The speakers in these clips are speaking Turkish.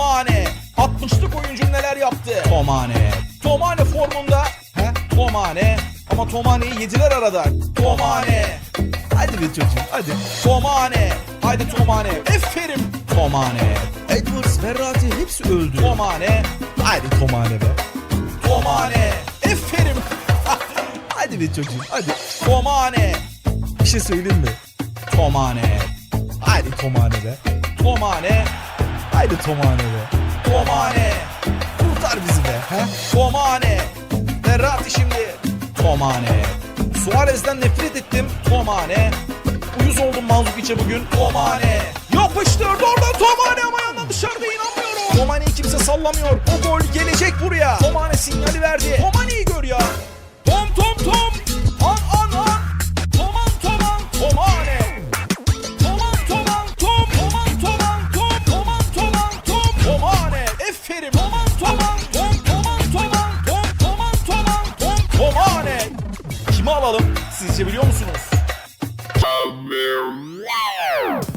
Tomane. 60'lık oyuncu neler yaptı? Tomane. Tomane formunda. He? Tomane. Ama Tomane'yi yediler arada. Tomane. Hadi be çocuğum hadi. Tomane. Haydi Tomane. Eferim. Tomane. Edwards, Verratti hepsi öldü. Tomane. Haydi Tomane be. Tomane. Eferim. hadi be çocuğum hadi. Tomane. Bir şey söyleyeyim mi? Tomane. Haydi Tomane be. Tomane. Haydi Tomane be. Tomane. Kurtar bizi be. He? Tomane. Verratti şimdi. Tomane. Suarez'den nefret ettim. Tomane. Uyuz oldum Manzukic'e bugün. Tomane. Yapıştırdı oradan Tomane ama yandan dışarıda inanmıyorum. Tomane'yi kimse sallamıyor. O gol gelecek buraya. Tomane sinyali verdi. Tomane'yi Toman toman tom. Toman toman tom. Toman toman tom. Tomane. Kimi alalım? Sizce biliyor musunuz?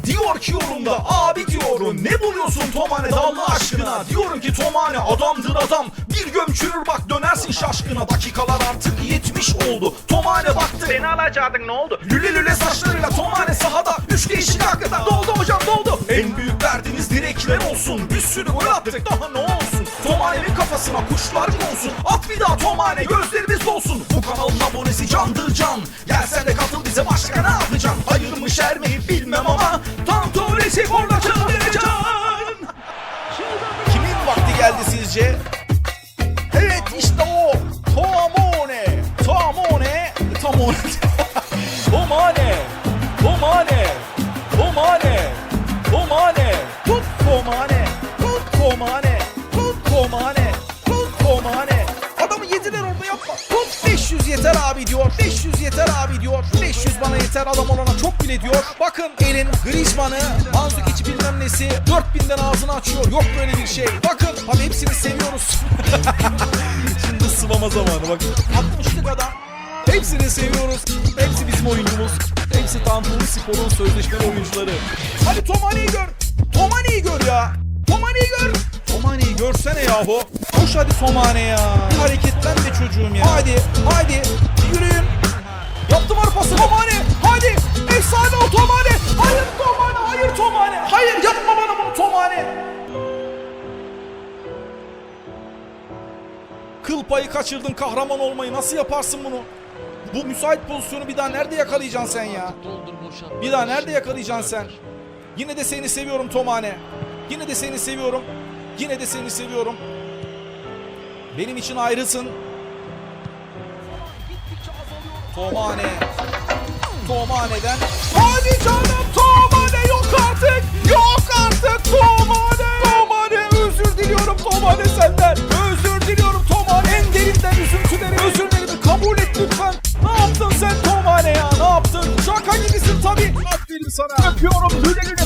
Diyor ki yorumda abi diyorum ne buluyorsun Tomane Allah aşkına Diyorum ki Tomane adamdır adam Bir gömçürür bak dönersin şaşkına. Dakikalar artık 70 oldu. Tomane baktı. Beni alacaktın ne oldu? Lüle lüle saçlarıyla Tomane sahada. Üç değişik hakikaten doldu hocam doldu. En büyük derdiniz direkler olsun. Bir sürü gol attık daha ne olsun? Tomane'nin kafasına kuşlar olsun At bir daha Tomane gözlerimiz olsun Bu kanalın abonesi candır can. Gel sen de katıl bize başka ne yapacaksın? Hayır mı şer mi bilmem ama Tantoresi orada çıldıracaksın. Kimin vakti geldi sizce? Tomone Tomone Tomane Tomane Tomane Tomane Tut Tomane Tut Tomane Tut Tomane Tut Tomane Adamı yediler orada yapma. Tut 500 yeter abi diyor. 500 yeter abi diyor. 500 bana yeter adam olana çok bile diyor. Bakın elin Griezmann'ı Manzukic bilmem nesi 4000'den ağzını açıyor. Yok böyle bir şey. Bakın abi hepsini seviyoruz. Şimdi sıvama zamanı bakın. 60'lık adam Hepsini seviyoruz. Hepsi bizim oyuncumuz. Hepsi Tantuni Spor'un sözleşmeli oyuncuları. Hadi Tomani'yi gör. Tomani'yi gör ya. Tomani'yi gör. Tomani'yi görsene yahu. Koş hadi Tomane ya. Hareketlen de çocuğum ya. Hadi, hadi. Yürüyün. Yaptım var pası Tomane. Hadi. Efsane o Tomane. Hayır Tomane, hayır Tomane. Hayır yapma bana bunu Tomane. Kıl payı kaçırdın kahraman olmayı nasıl yaparsın bunu? Bu müsait pozisyonu bir daha nerede yakalayacaksın sen ya? Bir daha nerede yakalayacaksın sen? Yine de seni seviyorum Tomane. Yine de seni seviyorum. Yine de seni seviyorum. Benim için ayrısın. Tomane. Tomane'den. Hadi canım Ne yaptın sen Tomane ya? Ne yaptın? Şaka